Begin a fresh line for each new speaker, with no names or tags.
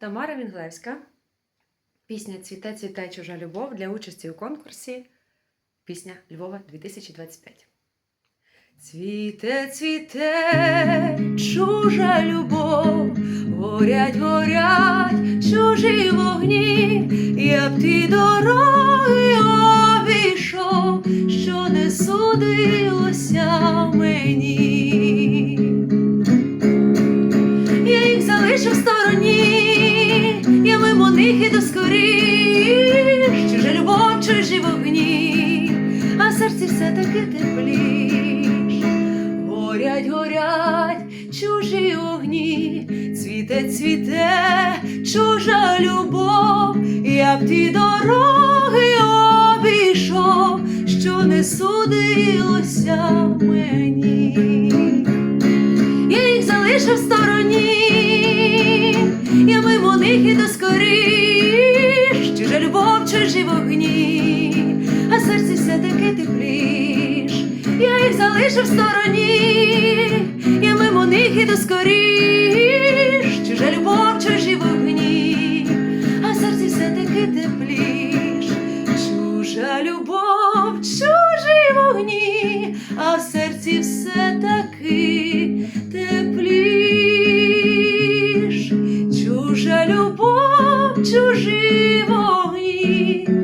Тамара Вінглевська. Пісня Цвіте, цвіте чужа любов для участі у конкурсі. Пісня Львова 2025. Цвіте, цвіте, чужа любов, горять, горять чужі вогні, я б ті дороги обійшов, що не судилося мені. Я їх залишив в стороні, них іду скоріш, чужа любов, чужі вогні, а серці все таки тепліш. Горять, горять чужі огні, цвіте, цвіте, чужа любов, я б ті дороги обійшов, що не судилося мені. Я їх залишив в стороні, все-таки тепліш, я їх залишив в стороні, я мимо них іду скоріш, чужа любов, чужі вогні, а серці все-таки тепліш, чужа любов, чужі вогні, а в серці все таки тепліш, чужа любов, чужі вогні.